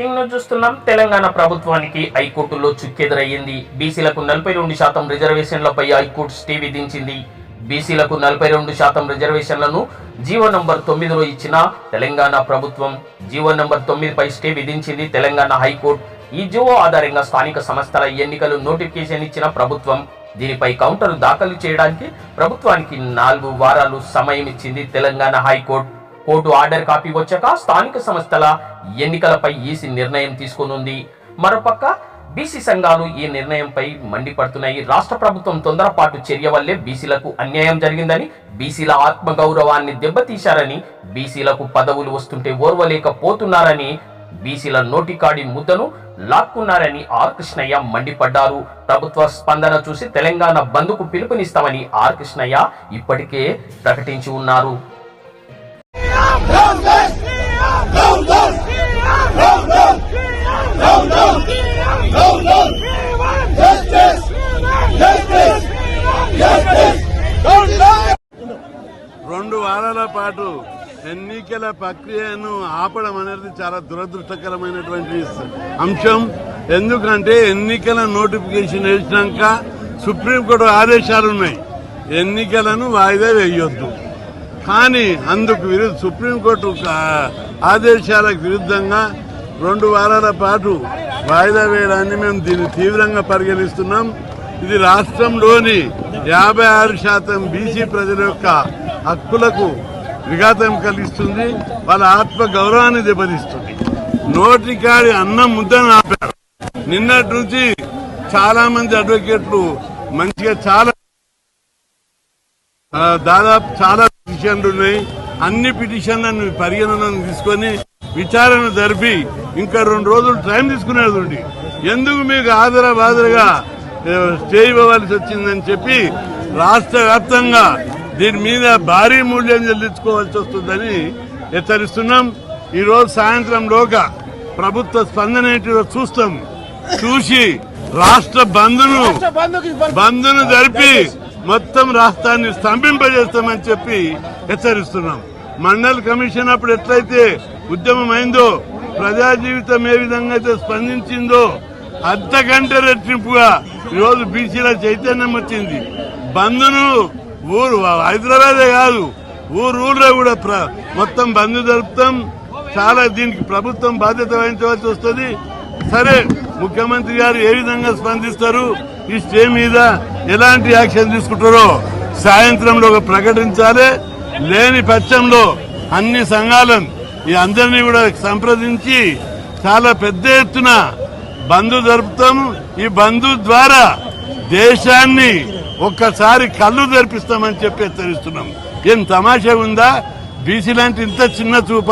వార్తలను చూస్తున్నాం. తెలంగాణ ప్రభుత్వానికి హైకోర్టులో చుక్కెదురయ్యింది. బీసీలకు నలభై రెండు శాతం రిజర్వేషన్లపై హైకోర్టు స్టే విధించింది. బీసీలకు నలభై రెండు శాతం రిజర్వేషన్లను జీవో నంబర్ తొమ్మిదిలో ఇచ్చిన తెలంగాణ ప్రభుత్వం జీవో నంబర్ తొమ్మిదిపై స్టే విధించింది తెలంగాణ హైకోర్టు. ఈ జీవో ఆధారంగా స్థానిక సంస్థల ఎన్నికలు నోటిఫికేషన్ ఇచ్చిన ప్రభుత్వం. దీనిపై కౌంటర్ దాఖలు చేయడానికి ప్రభుత్వానికి నాలుగు వారాలు సమయం ఇచ్చింది Telangana high court. Court order copy వచ్చాక స్థానిక సంస్థల ఎన్నికలపై ఈసీ నిర్ణయం తీసుకునుంది. మరోపక్క బీసీ సంఘాలు ఈ నిర్ణయంపై మండిపడుతున్నాయి. రాష్ట్ర ప్రభుత్వం తొందరపాటు చర్య వల్లే బీసీలకు అన్యాయం జరిగిందని బీసీల ఆత్మగౌరవాన్ని దెబ్బతీశారని బీసీలకు పదవులు వస్తుంటే ఓర్వలేకపోతున్నారని బీసీల నోటికాడి ముద్దను లాక్కున్నారని ఆర్ కృష్ణయ్య మండిపడ్డారు. ప్రభుత్వ స్పందన చూసి తెలంగాణ బంద్కు పిలుపునిస్తామని ఆర్ కృష్ణయ్య ఇప్పటికే ప్రకటించి ఉన్నారు. రెండు వారాల పాటు ఎన్నికల ప్రక్రియను ఆపడం అనేది చాలా దురదృష్టకరమైనటువంటి అంశం. ఎందుకంటే ఎన్నికల నోటిఫికేషన్ వేసినాక సుప్రీంకోర్టు ఆదేశాలు ఉన్నాయి ఎన్నికలను వాయిదా వేయొద్దు. కానీ అందుకు విరుద్ధ సుప్రీంకోర్టు ఆదేశాలకు విరుద్ధంగా రెండు వారాల పాటు వాయిదా వేయడాన్ని మేము దీన్ని తీవ్రంగా పరిగణిస్తున్నాం. ఇది రాష్ట్రంలోని యాభై ఆరు శాతం బీసీ ప్రజల యొక్క హక్కులకు విఘాతం కలిగిస్తుంది. వాళ్ళ ఆత్మ గౌరవాన్ని దెబ్బతిస్తుంది. నోటికాడి అన్నం ముద్దను ఆపారు. నిన్నటి నుంచి చాలా మంది అడ్వకేట్లు మంచిగా చాలా దాదాపు చాలా పిటిషన్లు ఉన్నాయి అన్ని పిటిషన్లను పరిగణనలోకి తీసుకొని విచారణ జరిపి ఇంకా రెండు రోజులు టైం తీసుకునేది ఎందుకు మీకు ఆదర బాదరగా స్టే ఇవ్వవలసి వచ్చిందని చెప్పి రాష్ట్ర వ్యాప్తంగా దీని మీద భారీ మూల్యం చెల్లించుకోవాల్సి వస్తుందని హెచ్చరిస్తున్నాం. ఈ రోజు సాయంత్రంలోగా ప్రభుత్వ స్పందన ఏంటిదో చూస్తాం. చూసి రాష్ట్ర బంద్ను బంద్ను జరిపి మొత్తం రాష్ట్రాన్ని స్తంభింపజేస్తామని చెప్పి హెచ్చరిస్తున్నాం. మండల్ కమిషన్ అప్పుడు ఎట్లయితే ఉద్యమం అయిందో ప్రజా జీవితం ఏ విధంగా అయితే స్పందించిందో అంతకంటే రెట్టింపుగా ఈరోజు బీసీల చైతన్యం వచ్చింది. బంద్ను ఊరు హైదరాబాదే కాదు ఊరు ఊళ్ళో కూడా ప్ర- మొత్తం బంద్ జరుపుతాం. చాలా దీనికి ప్రభుత్వం బాధ్యత వహించవలసి వస్తుంది. సరే ముఖ్యమంత్రి గారు ఏ విధంగా స్పందిస్తారు? ఈ స్టే మీద ఎలాంటి యాక్షన్ తీసుకుంటారో సాయంత్రంలో ప్రకటించాలి. లేని పక్షంలో అన్ని సంఘాలను ఈ అందరినీ కూడా సంప్రదించి చాలా పెద్ద ఎత్తున బంధు జరుపుతాము ఈ బంధు ద్వారా దేశాన్ని ఒక్కసారి కళ్ళు జరిపిస్తామని చెప్పి హెచ్చరిస్తున్నాం. ఏం తమాషా ఉందా? బీసీ లాంటి ఇంత చిన్న చూప?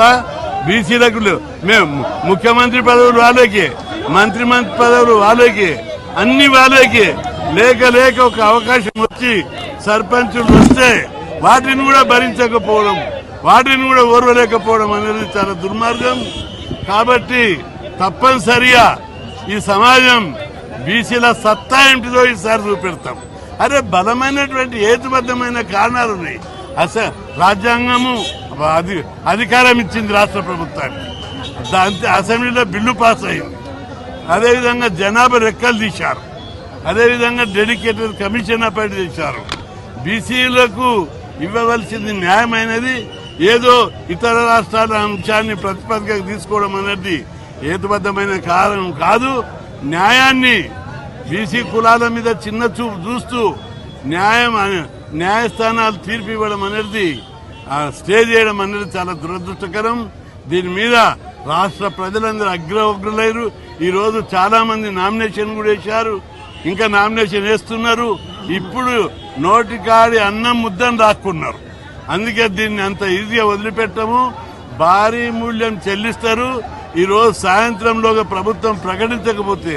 బీసీలకు మేము ముఖ్యమంత్రి పదవులు వాళ్ళకి మంత్రి మంత్రి పదవులు వాళ్ళకి అన్ని వాళ్ళకి లేక లేక ఒక అవకాశం వచ్చి సర్పంచులు వస్తే వాటిని కూడా భరించకపోవడం వాటిని కూడా ఓర్వలేకపోవడం అనేది చాలా దుర్మార్గం. కాబట్టి తప్పనిసరిగా ఈ సమాజం బీసీల సత్తా ఏమిటిదో ఈసారి చూపెడతాం. అరే బలమైనటువంటి హేతుబద్ధమైన కారణాలు ఉన్నాయి. అస రాజ్యాంగము అది అధికారం ఇచ్చింది రాష్ట్ర ప్రభుత్వానికి. దాంతో అసెంబ్లీలో బిల్లు పాస్ అయింది. అదేవిధంగా జనాభా రెక్కలు తీశారు. అదేవిధంగా డెడికేటెడ్ కమిషన్ అపాయింట్ చేశారు. బీసీలకు ఇవ్వవలసింది న్యాయమైనది. ఏదో ఇతర రాష్ట్రాల అంశాన్ని ప్రతిపాదికగా తీసుకోవడం అనేది హేతుబద్ధమైన కారణం కాదు. న్యాయాన్ని బీసీ కులాల మీద చిన్న చూపు చూస్తూ న్యాయం అనే- న్యాయస్థానాలు తీర్పు ఇవ్వడం అనేది స్టే చేయడం అనేది చాలా దురదృష్టకరం. దీని మీద రాష్ట్ర ప్రజలందరూ అగ్రవగ్రులైరు ఈ ఈరోజు చాలామంది నామినేషన్ కూడా వేశారు. ఇంకా నామినేషన్ వేస్తున్నారు. ఇప్పుడు నోటికాడి అన్నం ముద్దను రాక్కున్నారు అందుకే దీన్ని అంత ఈజీగా వదిలిపెట్టము. భారీ మూల్యం చెల్లిస్తారు. ఈ రోజు సాయంత్రంలోగా ప్రభుత్వం ప్రకటించకపోతే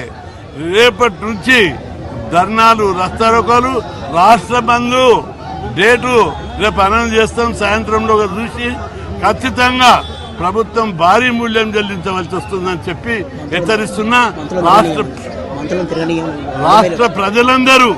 రేపటి నుంచి ధర్నాలు రస్తారోకాలు రాష్ట్ర బంధు డేటు రేపు అనౌన్స్ చేస్తాం. సాయంత్రంలోగా చూసి ఖచ్చితంగా ప్రభుత్వం భారీ మూల్యం చెల్లించవలసి వస్తుందని చెప్పి హెచ్చరిస్తున్నా. రాష్ట్ర రాష్ట్ర ప్రజలందరూ